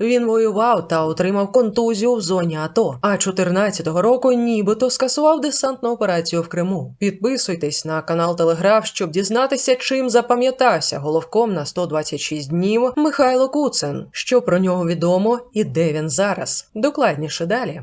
Він воював та отримав контузію в зоні АТО. А 14-го року нібито скасував десантну операцію в Криму. Підписуйтесь на канал Телеграф, щоб дізнатися, чим запам'ятався головком на 126 днів Михайло Куцин, що про нього відомо і де він зараз. Докладніше далі.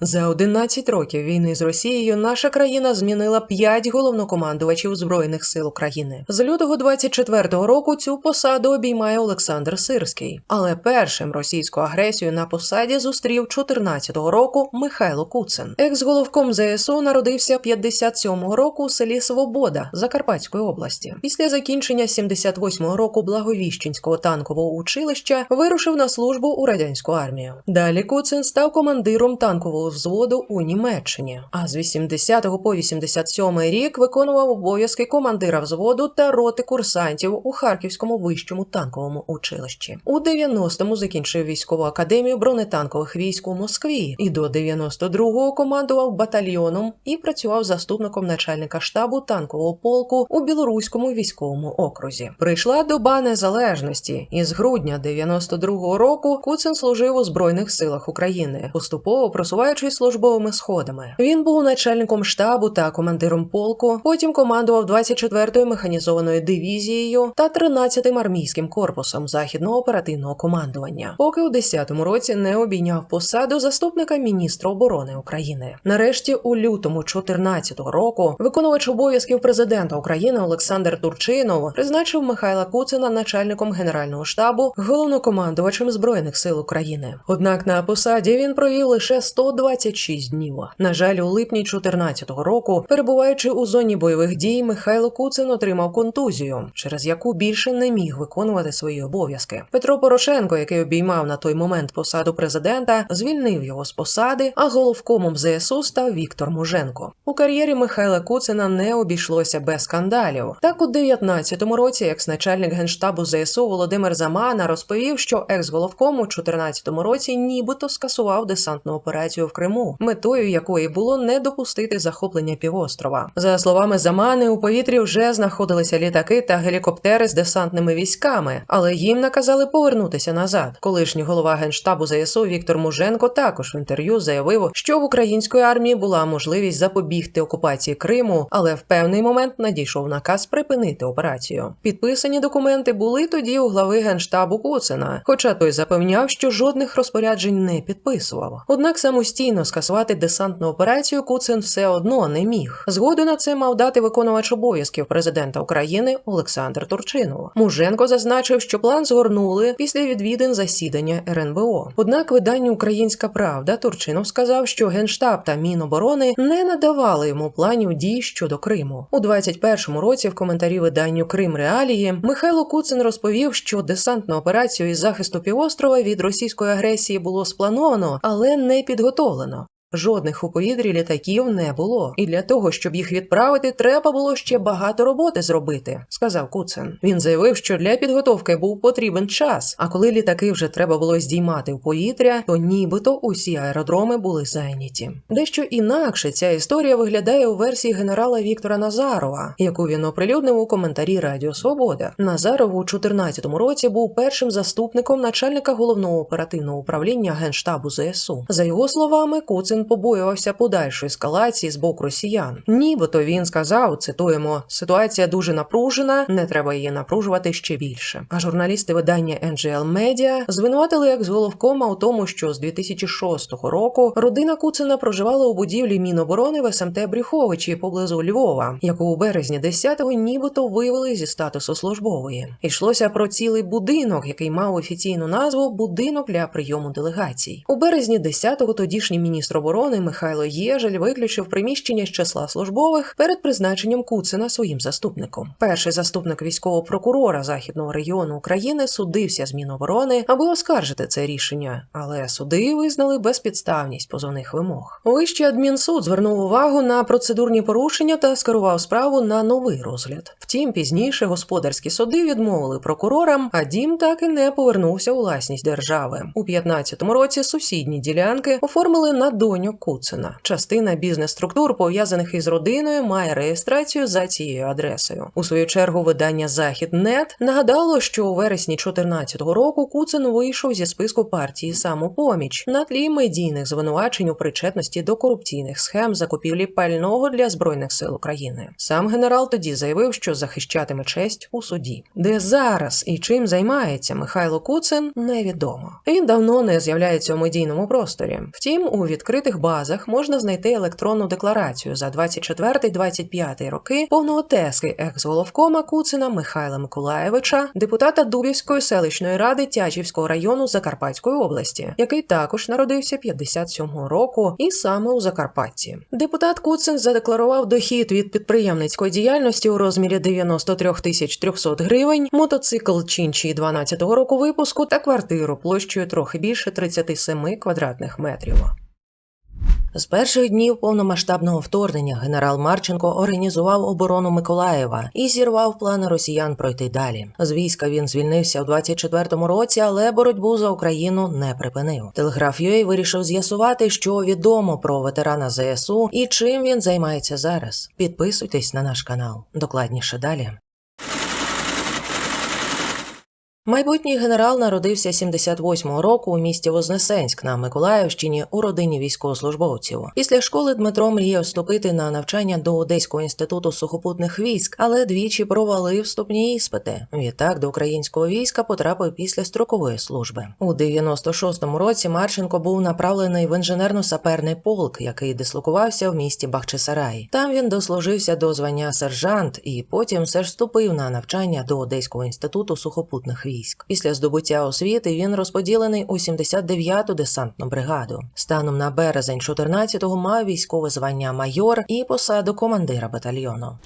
За 11 років війни з Росією наша країна змінила 5 головнокомандувачів збройних сил України. З лютого 24-го року цю посаду обіймає Олександр Сирський. Але першим російську агресію на посаді зустрів 14-го року Михайло Куцин. Екс-головком ЗСУ народився 57-го року у селі Свобода Закарпатської області. Після закінчення 78-го року Благовіщенського танкового училища вирушив на службу у радянську армію. Далі Куцин став командиром танкового взводу у Німеччині. А з 80 по 87 рік виконував обов'язки командира взводу та роти курсантів у Харківському вищому танковому училищі. У 90-му закінчив військову академію бронетанкових військ у Москві і до 92-го командував батальйоном і працював заступником начальника штабу танкового полку у білоруському військовому окрузі. Прийшла доба незалежності, і з грудня 92-го року Куцин служив у збройних силах України, поступово просуваючись службовими сходами. Він був начальником штабу та командиром полку. Потім командував 24-ю механізованою дивізією та 13-тим армійським корпусом західного оперативного командування, поки у 10-му році не обійняв посаду заступника міністра оборони України. Нарешті, у лютому 14-го року, виконувач обов'язків президента України Олександр Турчинов призначив Михайла Куцина начальником генерального штабу, головнокомандувачем збройних сил України. Однак на посаді він провів лише 126 днів. На жаль, у липні 14-го року, перебуваючи у зоні бойових дій, Михайло Куцин отримав контузію, через яку більше не міг виконувати свої обов'язки. Петро Порошенко, який обіймав на той момент посаду президента, звільнив його з посади, а головкомом ЗСУ став Віктор Муженко. У кар'єрі Михайла Куцина не обійшлося без скандалів. Так, у 19-му році екс-начальник генштабу ЗСУ Володимир Замана розповів, що екс-головком у 14-му році нібито скасував десантну операцію в Криму, метою якої було не допустити захоплення півострова. За словами Замани, у повітрі вже знаходилися літаки та гелікоптери з десантними військами, але їм наказали повернутися назад. Колишній голова генштабу ЗСУ Віктор Муженко також в інтерв'ю заявив, що в української армії була можливість запобігти окупації Криму, але в певний момент надійшов наказ припинити операцію. Підписані документи були тоді у глави генштабу Куцина, хоча той запевняв, що жодних розпоряджень не підписував. Однак самостійно скасувати десантну операцію Куцин все одно не міг. Згоду на це мав дати виконувач обов'язків президента України Олександр Турчинов. Муженко зазначив, що план згорнули після відвідин засідання РНБО. Однак виданню Українська Правда Турчинов сказав, що генштаб та Міноборони не надавали йому планів дій щодо Криму. У 21-му році в коментарі виданню Крим Реалії Михайло Куцин розповів, що десантну операцію із захисту півострова від російської агресії було сплановано, але не підготовлено встановлено. Жодних у повітрі літаків не було, і для того, щоб їх відправити, треба було ще багато роботи зробити, сказав Куцин. Він заявив, що для підготовки був потрібен час. А коли літаки вже треба було здіймати в повітря, то нібито усі аеродроми були зайняті. Дещо інакше ця історія виглядає у версії генерала Віктора Назарова, яку він оприлюднив у коментарі Радіо Свобода. Назаров у 2014 році був першим заступником начальника головного оперативного управління генштабу ЗСУ. За його словами, Куцин побоювався подальшої ескалації з боку росіян. Нібито він сказав, цитуємо: ситуація дуже напружена, не треба її напружувати ще більше. А журналісти видання NGL Media звинуватили як з головкома у тому, що з 2006 року родина Куцина проживала у будівлі Міноборони в СМТ Брюховичі поблизу Львова, яку у березні 10-го нібито вивели зі статусу службової. Йшлося про цілий будинок, який мав офіційну назву Будинок для прийому делегацій. У березні 10-го тодішній міністр оборони Михайло Єжель виключив приміщення з числа службових перед призначенням Куцина своїм заступником. Перший заступник військового прокурора західного регіону України судився з Міноборони, аби оскаржити це рішення, але суди визнали безпідставність позовних вимог. Вищий адмінсуд звернув увагу на процедурні порушення та скерував справу на новий розгляд. Втім, пізніше господарські суди відмовили прокурорам, а дім так і не повернувся у власність держави. У 15-му році сусідні ділянки оформили на донь Конюк Куцина. Частина бізнес-структур, пов'язаних із родиною, має реєстрацію за цією адресою. У свою чергу видання Західнет нагадало, що у вересні 2014 року Куцин вийшов зі списку партії самопоміч на тлі медійних звинувачень у причетності до корупційних схем закупівлі пального для збройних сил України. Сам генерал тоді заявив, що захищатиме честь у суді, де зараз і чим займається Михайло Куцин, невідомо. Він давно не з'являється у медійному просторі. Втім, у відкритих базах можна знайти електронну декларацію за 24-25 роки повного тески екс-головкома Куцина Михайла Миколаєвича, депутата Дубівської селищної ради Тячівського району Закарпатської області, який також народився 57-го року і саме у Закарпатті. Депутат Куцин задекларував дохід від підприємницької діяльності у розмірі 93 тисяч 300 гривень, мотоцикл Чінчі 12-го року випуску та квартиру площею трохи більше 37 квадратних метрів. З перших днів повномасштабного вторгнення генерал Марченко організував оборону Миколаєва і зірвав плани росіян пройти далі. З війська він звільнився в 24-му році, але боротьбу за Україну не припинив. Телеграф UA вирішив з'ясувати, що відомо про ветерана ЗСУ і чим він займається зараз. Підписуйтесь на наш канал. Докладніше далі. Майбутній генерал народився 78-го року у місті Вознесенськ на Миколаївщині у родині військовослужбовців. Після школи Дмитро мріяв вступити на навчання до Одеського інституту сухопутних військ, але двічі провалив вступні іспити. Відтак до українського війська потрапив після строкової служби. У 96-му році Марченко був направлений в інженерно-саперний полк, який дислокувався в місті Бахчисарай. Там він дослужився до звання сержант і потім все ж вступив на навчання до Одеського інституту сухопутних військ військ. Після здобуття освіти він розподілений у 79-ту десантну бригаду. Станом на березень 14-го мав військове звання майор і посаду командира батальйону.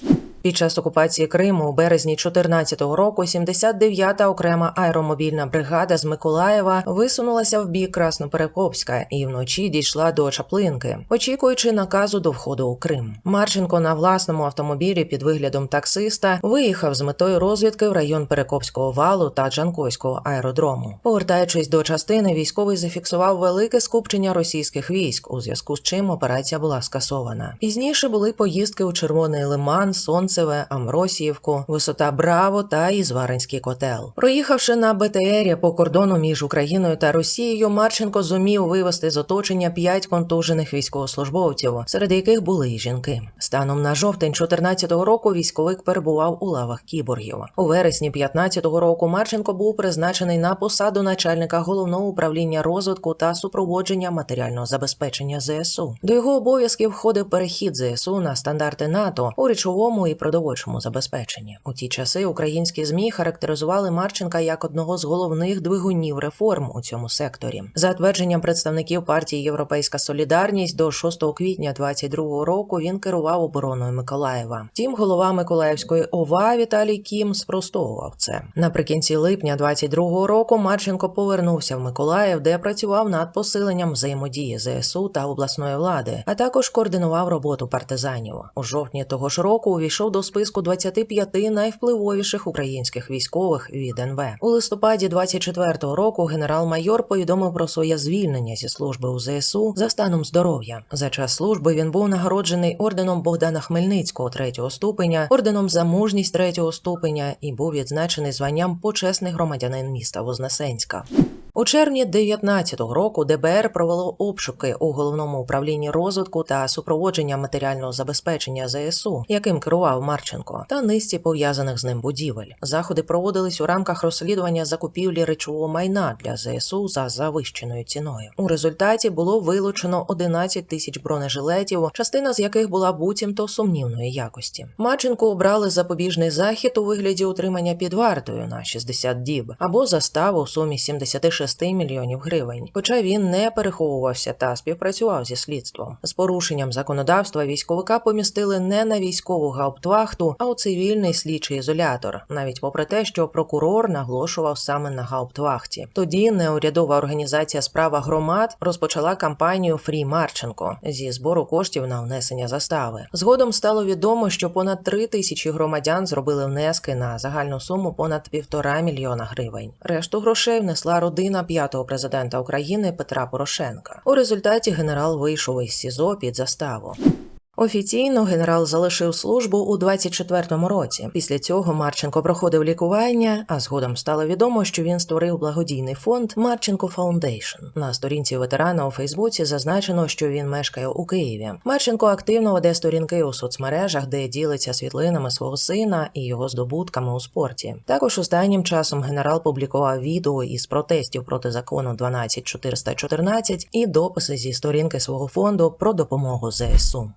Під час окупації Криму у березні 14-го року 79-та окрема аеромобільна бригада з Миколаєва висунулася в бік Красноперекопська і вночі дійшла до Чаплинки, очікуючи наказу до входу у Крим. Марченко на власному автомобілі під виглядом таксиста виїхав з метою розвідки в район Перекопського валу та Джанкойського аеродрому. Повертаючись до частини, військовий зафіксував велике скупчення російських військ, у зв'язку з чим операція була скасована. Пізніше були поїздки у Червоний Лиман, Сонцеве, Амросіївку, висота Браво та Ізваринський котел. Проїхавши на БТРі по кордону між Україною та Росією, Марченко зумів вивести з оточення п'ять контужених військовослужбовців, серед яких були й жінки. Станом на жовтень 14-го року військовик перебував у лавах кіборгів. У вересні 15-го року Марченко був призначений на посаду начальника головного управління розвитку та супроводження матеріального забезпечення ЗСУ. До його обов'язків входив перехід ЗСУ на стандарти НАТО у речовому і продовольчому забезпеченні. У ті часи українські змі характеризували Марченка як одного з головних двигунів реформ у цьому секторі. За твердженням представників партії Європейська Солідарність до 6 квітня 22 року він керував обороною Миколаєва. Втім, голова Миколаївської ОВА Віталій Кім спростовував це. Наприкінці липня 22 року Марченко повернувся в Миколаїв, де працював над посиленням взаємодії ЗСУ та обласної влади, а також координував роботу партизанів. У жовтні того ж року увійшов до списку 25 найвпливовіших українських військових від НВ. У листопаді 24-го року генерал-майор повідомив про своє звільнення зі служби у ЗСУ за станом здоров'я. За час служби він був нагороджений орденом Богдана Хмельницького третього ступеня, орденом за мужність третього ступеня і був відзначений званням почесний громадянин міста Вознесенська. У червні 19-го року ДБР провело обшуки у головному управлінні розвитку та супроводження матеріального забезпечення ЗСУ, яким керував Марченко, та низці пов'язаних з ним будівель. Заходи проводились у рамках розслідування закупівлі речового майна для ЗСУ за завищеною ціною. У результаті було вилучено 11 тисяч бронежилетів, частина з яких була буцімто сумнівної якості. Марченко обрали запобіжний захід у вигляді утримання під вартою на 60 діб або заставу у сумі 76 мільйонів гривень. Хоча він не переховувався та співпрацював зі слідством. З порушенням законодавства військовика помістили не на військову гауптвахту, а у цивільний слідчий ізолятор, навіть попри те, що прокурор наголошував саме на гауптвахті. Тоді неурядова організація справа громад розпочала кампанію Фрі Марченко зі збору коштів на внесення застави. Згодом стало відомо, що понад три тисячі громадян зробили внески на загальну суму понад півтора мільйона гривень. Решту грошей внесла родина сина п'ятого президента України Петра Порошенка. У результаті генерал вийшов із СІЗО під заставу. Офіційно генерал залишив службу у 24-му році. Після цього Марченко проходив лікування, а згодом стало відомо, що він створив благодійний фонд Марченко Фаундейшн. На сторінці ветерана у Фейсбуці зазначено, що він мешкає у Києві. Марченко активно веде сторінки у соцмережах, де ділиться світлинами свого сина і його здобутками у спорті. Також останнім часом генерал публікував відео із протестів проти закону 12414 і дописи зі сторінки свого фонду про допомогу ЗСУ.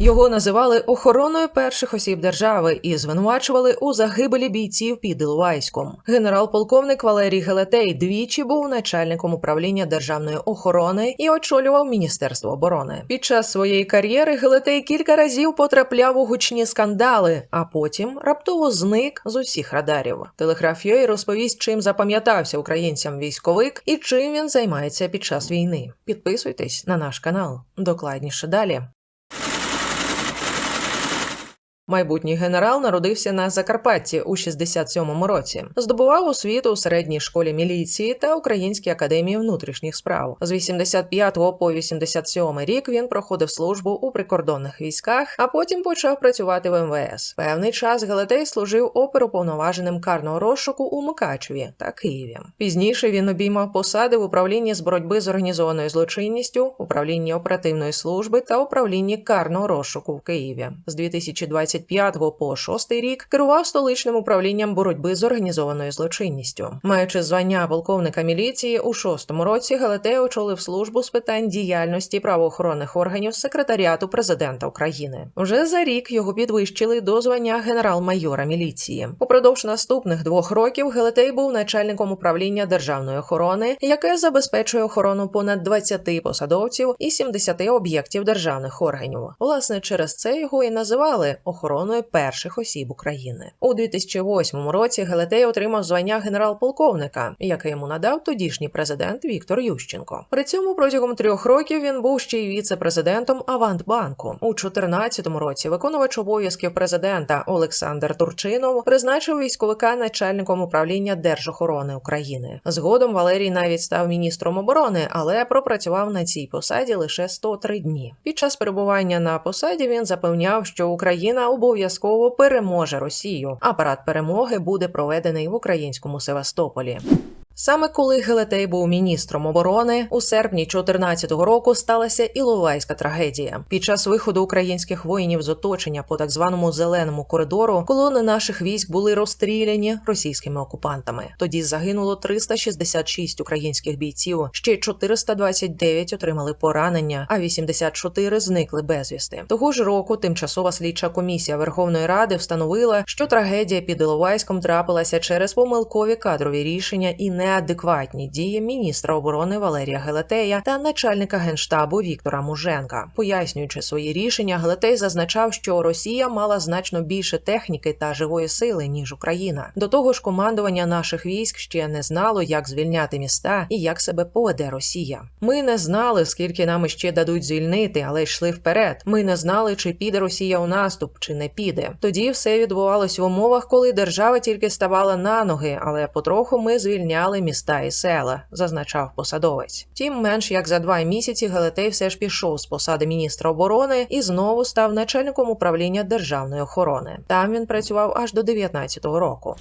Його називали охороною перших осіб держави і звинувачували у загибелі бійців під Іловайськом. Генерал-полковник Валерій Гелетей двічі був начальником управління державної охорони і очолював міністерство оборони. Під час своєї кар'єри Гелетей кілька разів потрапляв у гучні скандали, а потім раптово зник з усіх радарів. Телеграф Йой розповість, чим запам'ятався українцям військовик і чим він займається під час війни. Підписуйтесь на наш канал. Докладніше далі. Майбутній генерал народився на Закарпатті у 67-му році. Здобував освіту у середній школі міліції та Українській академії внутрішніх справ. З 85 по 87 рік він проходив службу у прикордонних військах, а потім почав працювати в МВС. Певний час Галатей служив оперуповноваженим карного розшуку у Мукачеві та Києві. Пізніше він обіймав посади в управлінні з боротьби з організованою злочинністю, управлінні оперативної служби та управлінні карного розшуку в Києві. З 2020 25 по 6 рік керував столичним управлінням боротьби з організованою злочинністю. Маючи звання полковника міліції, у шостому році Галатей очолив службу з питань діяльності правоохоронних органів секретаріату президента України. Вже за рік його підвищили до звання генерал-майора міліції. Упродовж наступних двох років Гелетей був начальником управління державної охорони, яке забезпечує охорону понад 20 посадовців і 70 об'єктів державних органів. Власне, через це його і називали охороною охороною перших осіб України. У 2008 році Гелетей отримав звання генерал-полковника, яке йому надав тодішній президент Віктор Ющенко. При цьому протягом трьох років він був ще й віце-президентом Авантбанку. У 2014 році виконувач обов'язків президента Олександр Турчинов призначив військовика начальником управління Держохорони України. Згодом Валерій навіть став міністром оборони, але пропрацював на цій посаді лише 103 дні. Під час перебування на посаді він запевняв, що Україна обов'язково переможе Росію. Апарат перемоги буде проведений в українському Севастополі. Саме коли Гелетей був міністром оборони, у серпні 2014 року сталася Іловайська трагедія. Під час виходу українських воїнів з оточення по так званому зеленому коридору колони наших військ були розстріляні російськими окупантами. Тоді загинуло 366 українських бійців, ще 429 отримали поранення, а 84 зникли безвісти. Того ж року тимчасова слідча комісія Верховної Ради встановила, що трагедія під Іловайськом трапилася через помилкові кадрові рішення і не неадекватні дії міністра оборони Валерія Гелетея та начальника генштабу Віктора Муженка. Пояснюючи свої рішення, Гелетей зазначав, що Росія мала значно більше техніки та живої сили ніж Україна. До того ж, командування наших військ ще не знало, як звільняти міста і як себе поведе Росія. Ми не знали, скільки нам іще дадуть звільнити, але йшли вперед. Ми не знали, чи піде Росія у наступ, чи не піде. Тоді все відбувалось в умовах, коли держава тільки ставала на ноги, але потроху ми звільняли міста і села, зазначав посадовець. Тім менш як за два місяці Галетей все ж пішов з посади міністра оборони і знову став начальником управління державної охорони. Там він працював аж до 19-го року.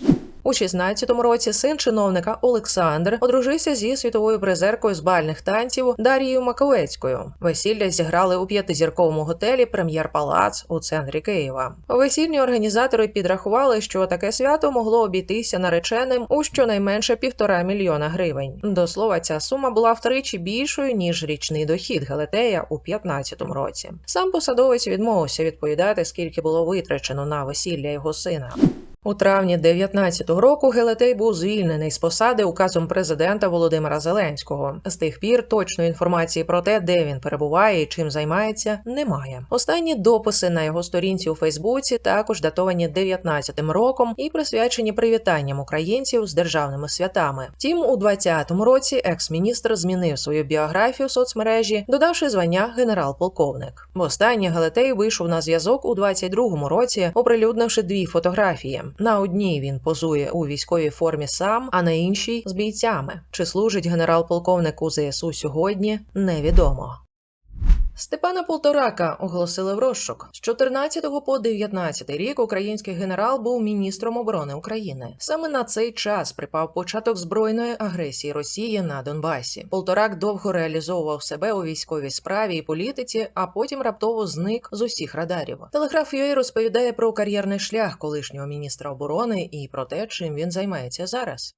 У 16-му році син чиновника Олександр одружився зі світовою призеркою з бальних танців Дарією Маковецькою. Весілля зіграли у п'ятизірковому готелі Прем'єр Палац у центрі Києва. Весільні організатори підрахували, що таке свято могло обійтися нареченим у щонайменше півтора мільйона гривень. До слова, ця сума була втричі більшою ніж річний дохід Галатея у 15-му році. Сам посадовець відмовився відповідати, скільки було витрачено на весілля його сина. У травні 19-го року Гелетей був звільнений з посади указом президента Володимира Зеленського. З тих пір точної інформації про те, де він перебуває і чим займається, немає. Останні дописи на його сторінці у Фейсбуці також датовані 19-м роком і присвячені привітанням українців з державними святами. Втім, у 20-му році екс-міністр змінив свою біографію в соцмережі, додавши звання генерал-полковник. Востаннє Галатей вийшов на зв'язок у 22-му році, оприлюднивши дві фотографії. На одній він позує у військовій формі сам, а на іншій з бійцями. Чи служить генерал-полковник у ЗСУ сьогодні, невідомо. Степана Полторака оголосили в розшук. З 14 по 19 рік український генерал був міністром оборони України. Саме на цей час припав початок збройної агресії Росії на Донбасі. Полторак довго реалізовував себе у військовій справі і політиці, а потім раптово зник з усіх радарів. Телеграф UA розповідає про кар'єрний шлях колишнього міністра оборони і про те, чим він займається зараз.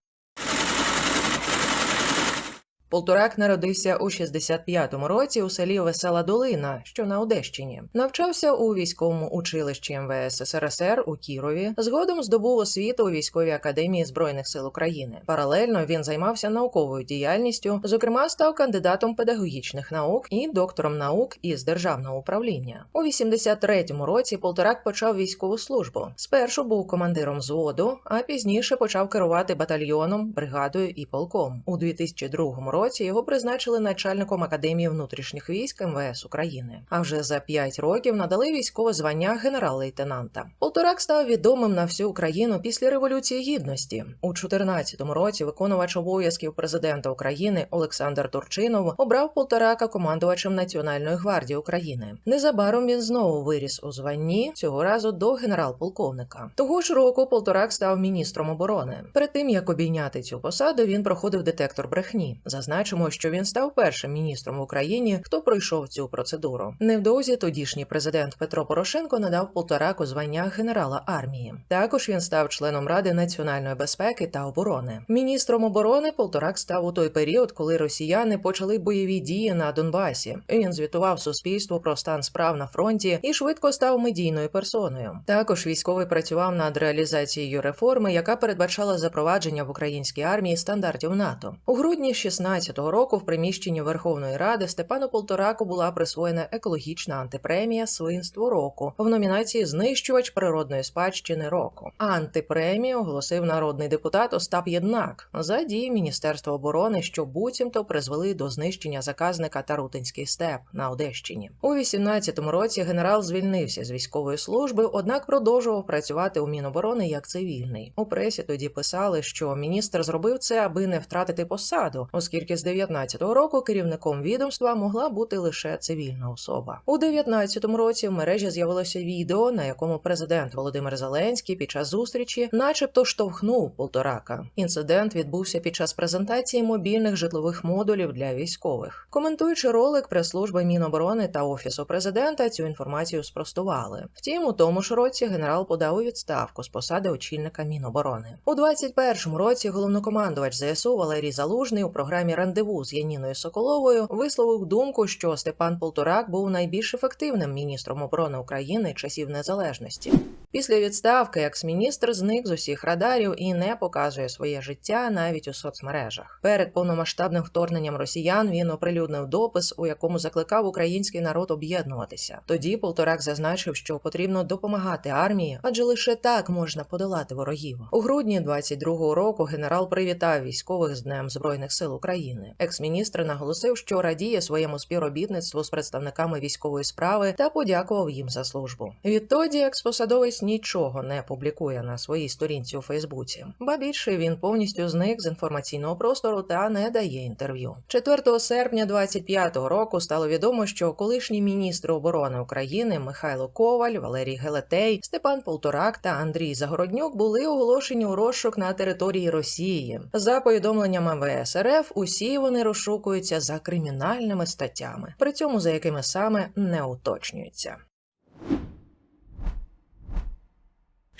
Полторак народився у 65-му році у селі Весела Долина, що на Одещині. Навчався у військовому училищі МВС СРСР у Кірові. Згодом здобув освіту у військовій академії збройних сил України. Паралельно він займався науковою діяльністю, зокрема, став кандидатом педагогічних наук і доктором наук із державного управління. У 83-му році Полторак почав військову службу. Спершу був командиром взводу, а пізніше почав керувати батальйоном, бригадою і полком. У 2002 році році його призначили начальником академії внутрішніх військ МВС України. А вже за п'ять років надали військове звання генерал-лейтенанта. Полторак став відомим на всю Україну після революції гідності. У 2014 році виконувач обов'язків президента України Олександр Турчинов обрав Полторака командувачем Національної гвардії України. Незабаром він знову виріс у званні цього разу до генерал-полковника. Того ж року Полторак став міністром оборони. Перед тим як обійняти цю посаду, він проходив детектор брехні. Зазначимо, що він став першим міністром в Україні, хто пройшов цю процедуру. Невдовзі тодішній президент Петро Порошенко надав Полтораку звання генерала армії. Також він став членом Ради національної безпеки та оборони. Міністром оборони Полторак став у той період, коли росіяни почали бойові дії на Донбасі. Він звітував суспільству про стан справ на фронті і швидко став медійною персоною. Також військовий працював над реалізацією реформи, яка передбачала запровадження в українській армії стандартів НАТО. У грудні 16-го року в приміщенні Верховної Ради Степану Полтораку була присвоєна екологічна антипремія Свинство року в номінації Знищувач природної спадщини року. Антипремію оголосив народний депутат Остап Єднак за дії Міністерства оборони, що буцімто призвели до знищення заказника Тарутинський степ на Одещині. У 18-му році генерал звільнився з військової служби, однак продовжував працювати у Міноборони як цивільний. У пресі тоді писали, що міністр зробив це, аби не втратити посаду, оскільки з 19-го року керівником відомства могла бути лише цивільна особа. У 19-му році в мережі з'явилося відео, на якому президент Володимир Зеленський під час зустрічі, начебто, штовхнув полторака. Інцидент відбувся під час презентації мобільних житлових модулів для військових. Коментуючи ролик, прес-служби Міноборони та офісу президента цю інформацію спростували. Втім, у тому ж році генерал подав у відставку з посади очільника Міноборони. У 21-му році головнокомандувач ЗСУ Валерій Залужний у програмі Рандеву з Яніною Соколовою висловив думку, що Степан Полторак був найбільш ефективним міністром оборони України часів незалежності. Після відставки екс-міністр зник з усіх радарів і не показує своє життя навіть у соцмережах. Перед повномасштабним вторгненням росіян він оприлюднив допис, у якому закликав український народ об'єднуватися. Тоді Полторак зазначив, що потрібно допомагати армії, адже лише так можна подолати ворогів. У грудні 22-го року генерал привітав військових з Днем Збройних сил України. Екс-міністр наголосив, що радіє своєму співробітництву з представниками військової справи та подякував їм за службу. Відтоді експосадовець нічого не публікує на своїй сторінці у Фейсбуці, ба більше він повністю зник з інформаційного простору та не дає інтерв'ю. 4 серпня 25-го року стало відомо, що колишні міністри оборони України Михайло Коваль, Валерій Гелетей, Степан Полторак та Андрій Загороднюк були оголошені у розшук на території Росії. За повідомленням МВС РФ, усі вони розшукуються за кримінальними статтями, при цьому за якими саме не уточнюється.